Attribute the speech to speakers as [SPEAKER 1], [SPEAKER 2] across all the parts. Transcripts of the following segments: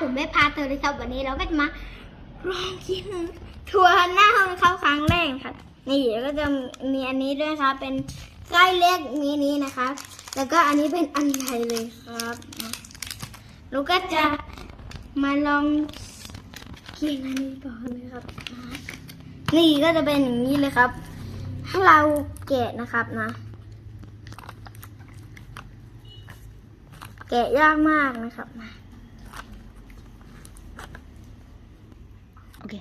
[SPEAKER 1] ผมไม่พาเธอเลยครับวันนี้เราก็จะมาลองกินทัวร์หน้าห้องเขาครั้งแรกครับนี่ก็จะมีอันนี้ด้วยครับเป็นไส้เล็กมีนี้นะครับ แล้วก็อันนี้เป็นอันใหญ่เลยครับเราก็จะมาลองกินอันนี้ก่อนเลยครับนะนี่ก็จะเป็นอย่างนี้เลยครับให้เราแกะนะครับนะ แกะยากมากนะครับนะ
[SPEAKER 2] โอเค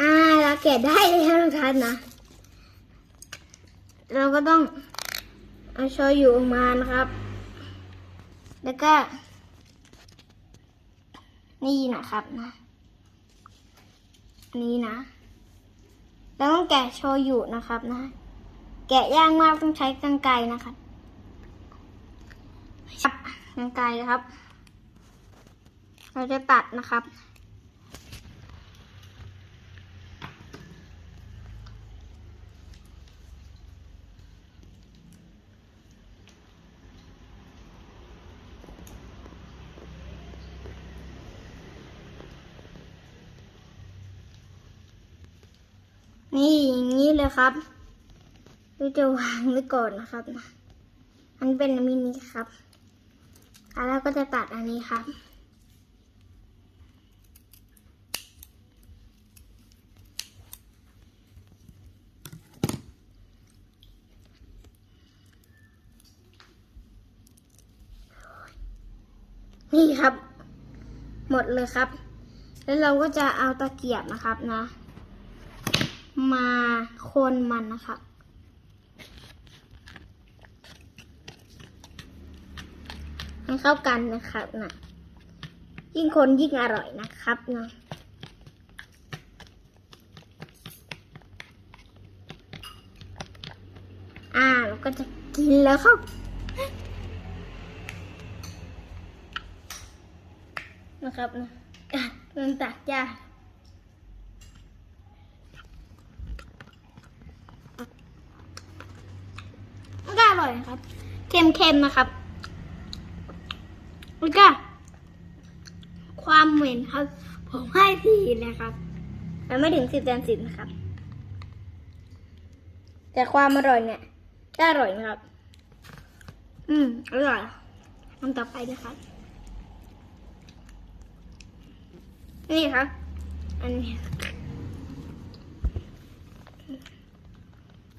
[SPEAKER 1] อ่า เราแกะได้แล้วทุกท่านนะ เราก็ต้องเอาโชยุออกมานะครับ แล้วก็ นี่นะครับนะนนี้นะ เราต้องแกะโชยุนะครับนะ แกะยากมากต้องใช้กรรไกรนะครับจับกรรไกรนะครับ เราจะตัดนะครับ นี่อย่างนี้เลยครับเราจะวางไว้ก่อนนะครับนะอันเป็นมินิครับแล้วก็จะตัดอันนี้ครับ นี่ครับ หมดเลยครับ แล้วเราก็จะเอาตะเกียบนะครับนะ มาคนมันนะครับให้เข้ากันนะครับนะยิ่งคนยิ่งอร่อยนะครับนะอ่าเราก็จะกินแล้วครับนะครับนะอะมันตัดยาก มันก็อ ร่อยครับ เค็มๆนะครับ แล้วก็ ความเหม็นครับ ผมให้สี่นะครับแต่ไม่ถึงสิบเต็มสิบนะครับ แต่ความอร่อยเนี่ยก็อร่อยนะครับ อืมอร่อยอันต่อไปนะครับ นี่ครับ อันนี้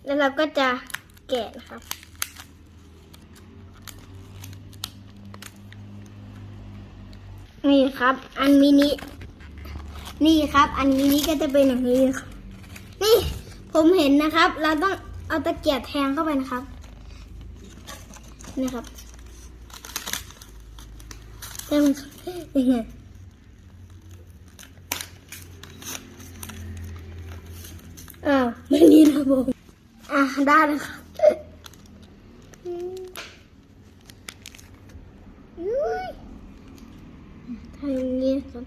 [SPEAKER 1] แล้วเราก็จะแกะนะครับ นี่ครับ อันมินิ นี่ครับ อันมินิก็จะเป็นอย่างนี้นี่ผมเห็นนะครับ เราต้องเอาตะเกียบแทงเข้าไปนะครับ นี่ครับเต็มนี่ไงอ้าวไม่มีระบบอะได้แล้วครับอุ้ย ทำ อย่างนี้ครับ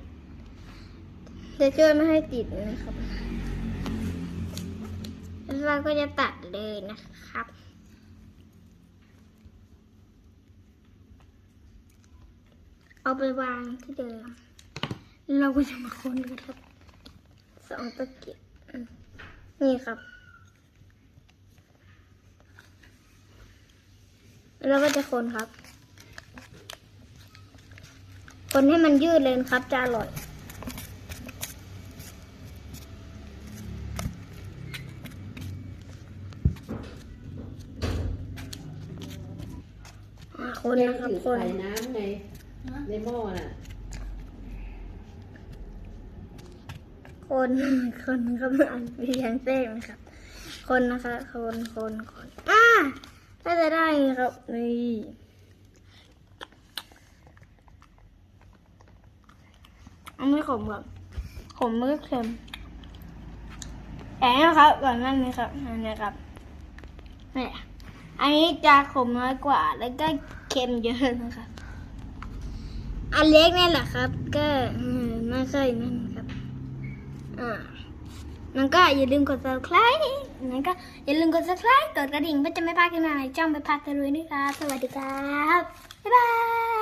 [SPEAKER 1] จะช่วยไม่ให้ติดนะครับแล้วเราก็จะตัดเลยนะครับเอาไปวางที่เดิม เราก็จะมาคนกันครับ สองตะเกียบนี่ครับแล้วเราก็จะคนครับ คนให้มันยืดเลยนะครับจะอร่อยอ่าคนนะครับคน
[SPEAKER 3] ใส่น้ำไงในหม้อน่ะ
[SPEAKER 1] คนคนครับอ่านเรียงเส้นนะครับ คนนะคะ คนคนคนอ่าก็จะได้ครับนี่ อันนี้ขมแบบขมไม่เค็มแต่นี่นะครับก่อนหนั่นนี้ครับอันนี้ครับนี่อันนี้จะขมน้อยกว่า แล้วก็เค็มเยอะนะครับอันเล็กนี่แหละครับ ก็ไม่ค่อยนั่นครับอ่านั้นก็อย่าลืมกด subscribe นั้นก็อย่าลืมกด subscribe กดกระดิ่งเพื่อจะไม่พลาดคลิปใหม่ๆจ้องไปพักกันเลยนะคะสวัสดีครับ บ๊ายบาย